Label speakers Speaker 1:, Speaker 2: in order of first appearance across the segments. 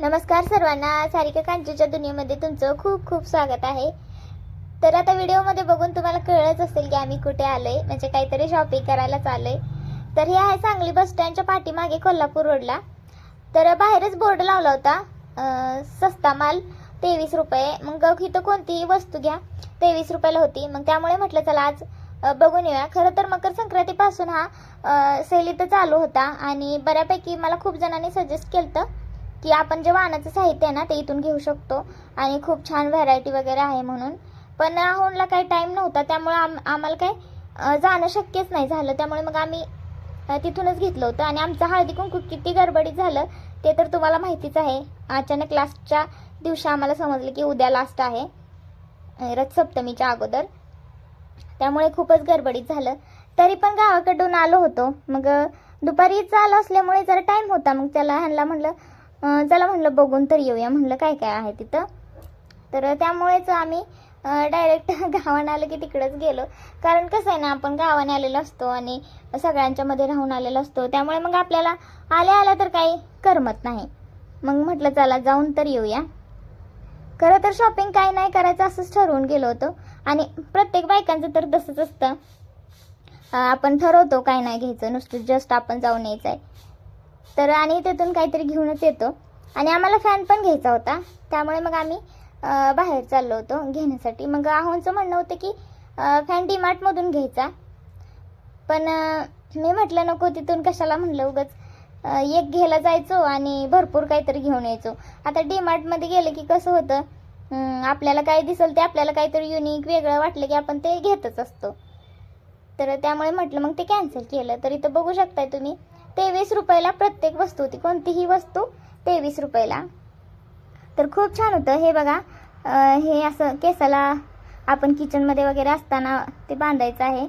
Speaker 1: नमस्कार सर्वांना. सारिका कांचीच्या दुनियेमध्ये तुमचं खूप खूप स्वागत आहे. तर आता व्हिडिओमध्ये बघून तुम्हाला कळलंच असेल की आम्ही कुठे आलोय. म्हणजे काहीतरी शॉपिंग करायला चाललोय. तर हे आहे सांगली बस स्टँडच्या पाठीमागे कोल्हापूर रोडला तर बाहेरच बोर्ड लावला होता. सस्ता माल तेवीस रुपये. मग इथं कोणतीही वस्तू घ्या तेवीस रुपयाला होती. मग त्यामुळे म्हटलं चला आज बघून येऊया. खरं तर मकर संक्रांतीपासून हा सेल इथं चालू होता. आणि बऱ्यापैकी मला खूप जणांनी सजेस्ट केलं की आपण जे वाहनाचं साहित्य आहे ना ते इथून घेऊ शकतो. आणि खूप छान व्हरायटी वगैरे आहे म्हणून. पण राहुलला काही टाईम नव्हता त्यामुळे आम आम्हाला काय जाणं शक्यच नाही झालं. त्यामुळे मग आम्ही तिथूनच घेतलं होतं. आणि आमचं हळदी कुंकू किती गडबडीत झालं ते तर तुम्हाला माहितीच आहे. अचानक लास्टच्या दिवशी आम्हाला समजलं की उद्या लास्ट आहे. रथसप्तमीच्या अगोदर. त्यामुळे खूपच गडबडीत झालं. तरी पण गावाकडून आलो होतो. मग दुपारी चालू असल्यामुळे जरा टाईम होता. मग त्याला ह्यांना म्हटलं चला म्हणलं बघून तर येऊया. म्हणलं काय काय आहे तिथं. तर त्यामुळेच आम्ही डायरेक्ट गावाने आलं की तिकडंच गेलो. कारण कसं आहे ना आपण गावाने आलेलो असतो आणि सगळ्यांच्या मध्ये राहून आलेलो असतो. त्यामुळे मग आपल्याला आल्या आल्या तर काही करमत नाही. मग म्हटलं चला जाऊन तर येऊया. खरं तर शॉपिंग काय नाही करायचं असंच ठरवून गेलो होतो. आणि प्रत्येक बायकांचं तर तसंच असतं. आपण ठरवतो काय नाही घ्यायचं. नुसतं जस्ट आपण जाऊन यायचं आहे तर आणि तिथून काहीतरी घेऊनच येतो. आणि आम्हाला फॅन पण घ्यायचा होता. त्यामुळे मग आम्ही बाहेर चाललो होतो घेण्यासाठी. मग आहोंचं म्हणणं होतं की फॅन डीमार्टमधून घ्यायचा. पण मी म्हटलं नको तिथून कशाला म्हणलं उगच. एक घ्यायला जायचो आणि भरपूर काहीतरी घेऊन यायचो. आता डीमार्टमध्ये गेलं की कसं होतं आपल्याला काय दिसेल ते आपल्याला काहीतरी युनिक वेगळं वाटलं की आपण ते घेतच असतो. तर त्यामुळे म्हटलं मग ते कॅन्सल केलं. तर इथं बघू शकताय तुम्ही. तेवीस रुपयाला प्रत्येक वस्तू होती. कोणतीही वस्तू तेवीस रुपयाला. तर खूप छान होतं. हे बघा हे असं केसाला आपण किचनमध्ये वगैरे असताना ते बांधायचं आहे.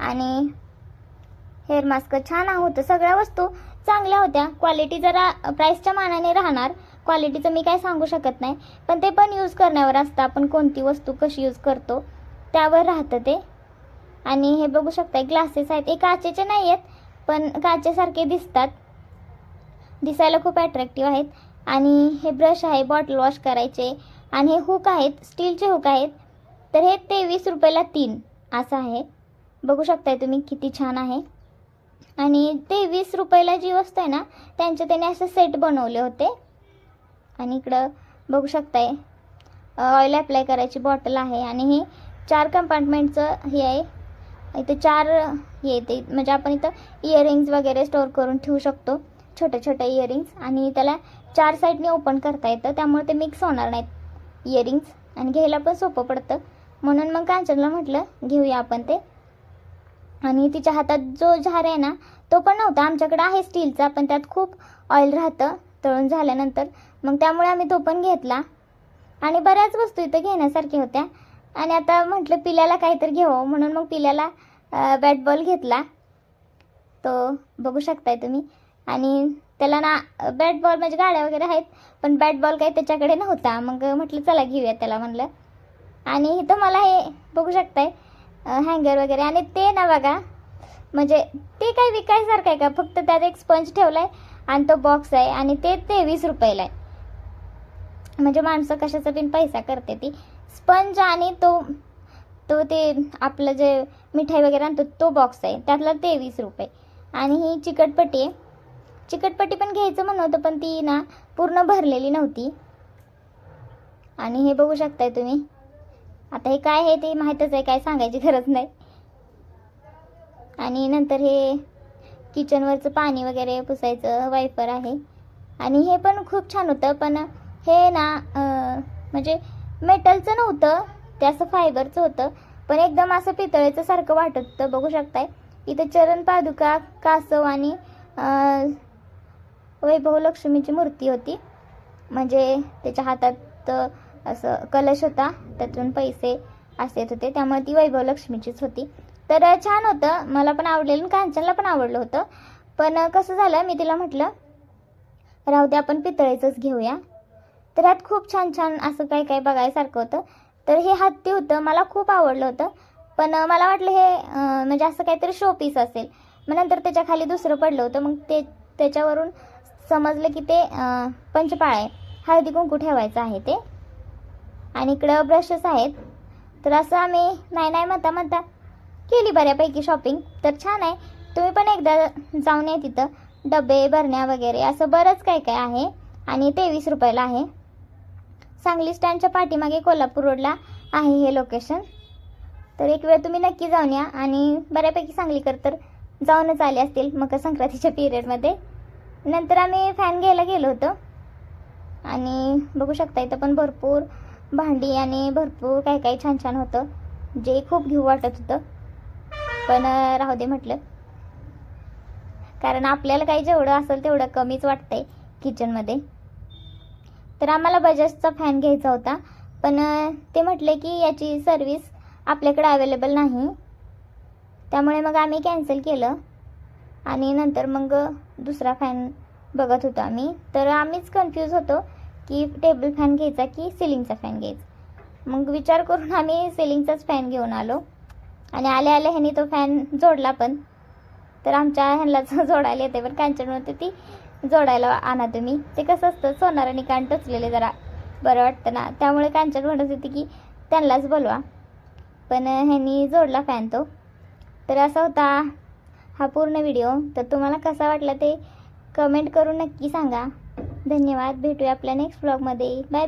Speaker 1: आणि हेअर मास्क छान होतं. सगळ्या वस्तू चांगल्या होत्या. क्वालिटी जरा प्राईसच्या मानाने राहणार. क्वालिटीचं मी काय सांगू शकत नाही. पण ते पण यूज करण्यावर असतं. आपण कोणती वस्तू कशी यूज करतो त्यावर राहतं ते. आणि हे बघू शकता ग्लासेस आहेत. हे काचेचे नाही आहेत पण काचेसारखे दिसतात. दिसायला खूप अट्रॅक्टिव्ह आहेत. आणि हे ब्रश आहे बॉटल वॉश करायचे. आणि हे हुक आहेत स्टीलचे हुक आहेत. तर हे तेवीस रुपयाला तीन असं आहे. बघू शकताय तुम्ही किती छान आहे. आणि तेवीस रुपयाला जी वस्तू आहे ना त्यांचे त्याने असं सेट बनवले होते. आणि इकडं बघू शकताय ऑइल अप्लाय करायची बॉटल आहे. आणि हे चार कंपार्टमेंटचं हे आहे. इथं चार येते. म्हणजे आपण इथं इयरिंग्स वगैरे स्टोअर करून ठेवू शकतो. छोटे छोटे इयरिंग्स आणि त्याला चार साईडने ओपन करता येतं. त्यामुळे ते मिक्स होणार नाहीत इयरिंग्स आणि घ्यायला पण सोपं पडतं. म्हणून मग कांचनला म्हटलं घेऊया आपण ते. आणि तिच्या हातात जो झार आहे ना तो पण नव्हता. आमच्याकडे आहे स्टीलचा पण त्यात खूप ऑइल राहतं तळून झाल्यानंतर. मग त्यामुळे आम्ही तो पण घेतला. आणि बऱ्याच वस्तू इथं घेण्यासारख्या होत्या. आणि आता म्हटलं पिल्याला काहीतरी घेऊ म्हणून मग पिल्याला बॅट बॉल घेतला. तो बघू शकताय तुम्ही. आणि त्याला ना बॅट बॉल म्हणजे गाड्या वगैरे आहेत पण बॅट बॉल काही त्याच्याकडे नव्हता. मग म्हटलं चला घेऊया त्याला म्हणलं. आणि इथं मला हे बघू शकताय हँगर वगैरे. आणि ते ना बघा म्हणजे ते काही विकायसारखं आहे का? फक्त त्यात एक स्पंज ठेवलाय आणि तो बॉक्स आहे. आणि ते तेवीस रुपयाला आहे. म्हणजे माणसं कशाचा बिन पैसा करते ती. स्पंज आणि तो तो ते आपलं जे मिठाई वगैरे आणतो तो बॉक्स आहे. त्यातला तेवीस रुपये. आणि ही चिकटपट्टी आहे. चिकटपट्टी पण घ्यायचं म्हणत होतं पण ती ना पूर्ण भरलेली नव्हती. आणि हे बघू शकताय तुम्ही. आता हे काय आहे ते माहीतच आहे काय सांगायची गरज नाही. आणि नंतर हे किचनवरचं पाणी वगैरे पुसायचं वायपर आहे. आणि हे पण खूप छान होतं पण हे ना म्हणजे मेटलचं नव्हतं ते असं फायबरचं होतं. पण एकदम असं पितळेचं सारखं वाटत होतं बघू शकताय. इथं चरण पादुका कासव आणि वैभव लक्ष्मीची मूर्ती होती. म्हणजे त्याच्या हातात असं कलश होता त्यातून पैसे असे येत होते. त्यामुळे ती वैभव लक्ष्मीचीच होती. तर छान होतं. मला पण आवडलेलं आणि कांचनला पण आवडलं होतं. पण कसं झालं मी तिला म्हटलं राहू दे आपण पितळेचंच घेऊया. तर यात खूप छान छान असं काही काही बघायसारखं होतं. तर हे हत्ती होतं मला खूप आवडलं होतं. पण मला वाटलं हे म्हणजे असं काहीतरी शो पीस असेल. मग नंतर त्याच्याखाली दुसरं पडलं होतं. मग ते त्याच्यावरून समजलं की ते पंचपाळ आहे हळदी कुंकू ठेवायचं आहे ते. आणि इकडं ब्रशेस आहेत. तर असं आम्ही नाही नाही म्हणता म्हणता केली बऱ्यापैकी शॉपिंग तर छान आहे. तुम्ही पण एकदा जाऊन या तिथं. डबे भरण्या वगैरे असं बरंच काय काय आहे. आणि तेवीस रुपयाला आहे. सांगली स्टँडच्या पाठीमागे कोल्हापूर रोडला आहे हे लोकेशन तर एक वेळ तुम्ही नक्की जाऊन या आणि बऱ्यापैकी सांगलीकर तर जाऊनच आले असतील मकर संक्रांतीच्या पिरियडमध्ये नंतर आम्ही फॅन घ्यायला गेलो होतो. आणि बघू शकता इथं पण भरपूर भांडी आणि भरपूर काही काही छान छान होतं जे खूप घेऊ वाटत होतं. पण राहू दे म्हटलं. कारण आपल्याला काही जेवढं असेल तेवढं कमीच वाटतंय किचनमध्ये तर आम्हाला बजाजचा फॅन घ्यायचा होता. पण ते म्हटले की याची सर्विस आपल्याकडे अवेलेबल नाही. त्यामुळे मग आम्ही कॅन्सल केलं. आणि नंतर मग दुसरा फॅन बघत होतो आम्ही. तर आम्हीच कन्फ्यूज होतो की टेबल फॅन घ्यायचा की सिलिंगचा फॅन घ्यायचा. मग विचार करून आम्ही सिलिंगचाच फॅन घेऊन आलो. आणि आल्या आल्या ह्यांनी तो फॅन जोडला पण. तर आमच्या ह्यांनाच जोडायला येते पण कॅन्सल होते ती जोडायला आणा तुम्ही. ते कसं असतं सोनार आणि कान टचलेले जरा बरं वाटतं ना. त्यामुळे कांचन म्हणत होती की त्यांनाच बोलवा. पण ह्यांनी जोडला फॅन तो. तर असा होता हा पूर्ण व्हिडिओ तर तुम्हाला कसा वाटला ते कमेंट करून नक्की सांगा. धन्यवाद. भेटूया आपल्या नेक्स्ट ब्लॉगमध्ये बाय बाय